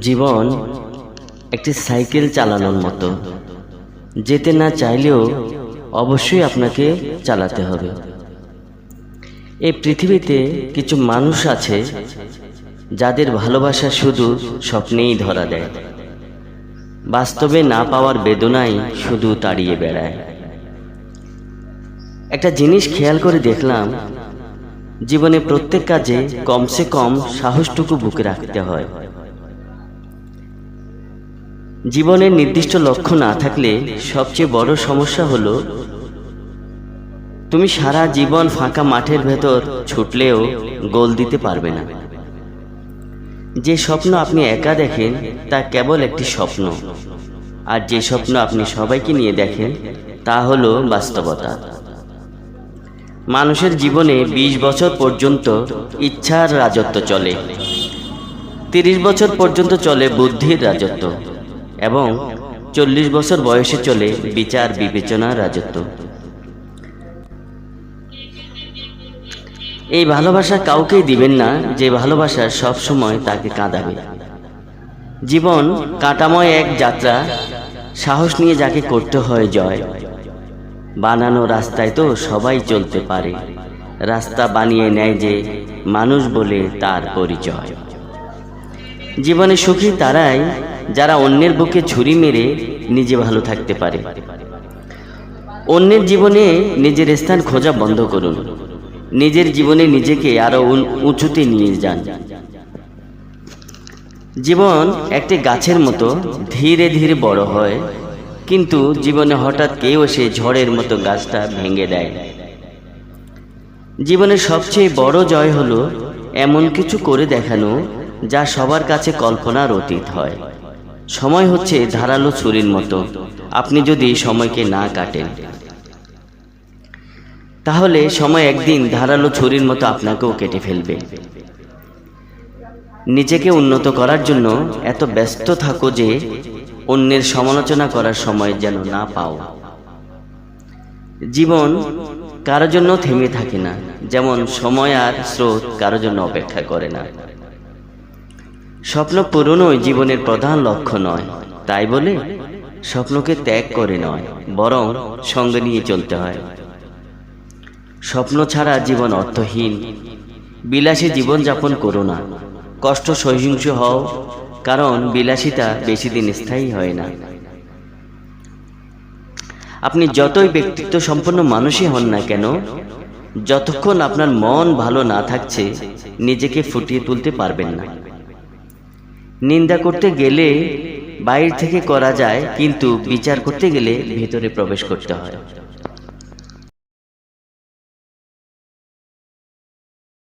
জীবন একটি সাইকেল চালানোর মতো। যেতে না চাইলেও অবশ্যই আপনাকে চালাতে হবে। এই পৃথিবীতে কিছু মানুষ আছে যাদের ভালোবাসা শুধু স্বপ্নেই ধরা দেয়। বাস্তবে না পাওয়ার বেদনাই শুধু তাড়িয়ে বেড়ায়। একটা জিনিস খেয়াল করে দেখলাম, জীবনে প্রত্যেক কাজে কমসে কম সাহসটুকু বুকে রাখতে হয়। জীবনের নির্দিষ্ট লক্ষ্য না থাকলে সবচেয়ে বড় সমস্যা হলো, তুমি সারা জীবন ফাঁকা মাঠের ভেতর ছুটলেও গোল দিতে পারবে না। যে স্বপ্ন আপনি একা দেখেন, তা কেবল একটি স্বপ্ন। আর যে স্বপ্ন আপনি সবাইকে নিয়ে দেখেন, তা হলো বাস্তবতা। মানুষের জীবনে ২০ বছর পর্যন্ত ইচ্ছার রাজত্ব চলে। তিরিশ বছর পর্যন্ত চলে বুদ্ধির রাজত্ব। এবং চল্লিশ বছর বয়সে চলে বিচার, বিবেচনা, রাজত্ব। এই ভালোবাসা কাউকেই দিবেন না, যে ভালোবাসা সব সময় তাকে কাঁদাবে। জীবন কাটাময় এক যাত্রা, সাহস নিয়ে যাকে করতে হয় জয়। বানানো রাস্তায় তো সবাই চলতে পারে, রাস্তা বানিয়ে নেয় যে মানুষ বলে তার পরিচয়। জীবনে সুখী তারাই যারা অন্যের বুকে ছুরি মেরে নিজে ভালো থাকতে পারে। অন্যের জীবনে নিজের স্থান খোঁজা বন্ধ করুন। নিজের জীবনে নিজেকে আরও উন- উঁচুতে নিয়ে যান। জীবন একটি গাছের মতো ধীরে ধীরে বড় হয়, কিন্তু জীবনে হঠাৎ কেউ এসে ঝড়ের মতো গাছটা ভেঙে দেয়। জীবনের সবচেয়ে বড় জয় হলো এমন কিছু করে দেখানো যা সবার কাছে কল্পনার অতীত হয়। সময় হচ্ছে ধারালো ছুরির মতো। আপনি যদি সময়কে না কাটেন। তাহলে সময় একদিন ধারালো ছুরির মতো আপনাকেও কেটে ফেলবে। নিজেকে উন্নত করার জন্য এত ব্যস্ত থাকো যে অন্যের সমালোচনা করার সময় যেন না পাও। জীবন কারও জন্য থেমে থাকে না, যেমন সময় আর স্রোত কারও জন্য অপেক্ষা করে না। স্বপ্ন পূরণই জীবনের প্রধান লক্ষ্য নয়। তাই বলে, স্বপ্নকে ত্যাগ করে নয়, বরং সঙ্গে নিয়ে চলতে হয়। স্বপ্ন ছাড়া জীবন অর্থহীন। বিলাসী জীবনযাপন করো না। কষ্ট সহিংস হও, কারণ বিলাসিতা বেশি দিন স্থায়ী হয় না। আপনি যতই ব্যক্তিত্ব সম্পন্ন মানুষই হন না কেন, যতক্ষণ আপনার মন ভালো না থাকছে, নিজেকে ফুটিয়ে তুলতে পারবেন না। নিন্দা করতে গেলে বাইরে থেকে করা যায়, কিন্তু বিচার করতে গেলে ভেতরে প্রবেশ করতে হয়।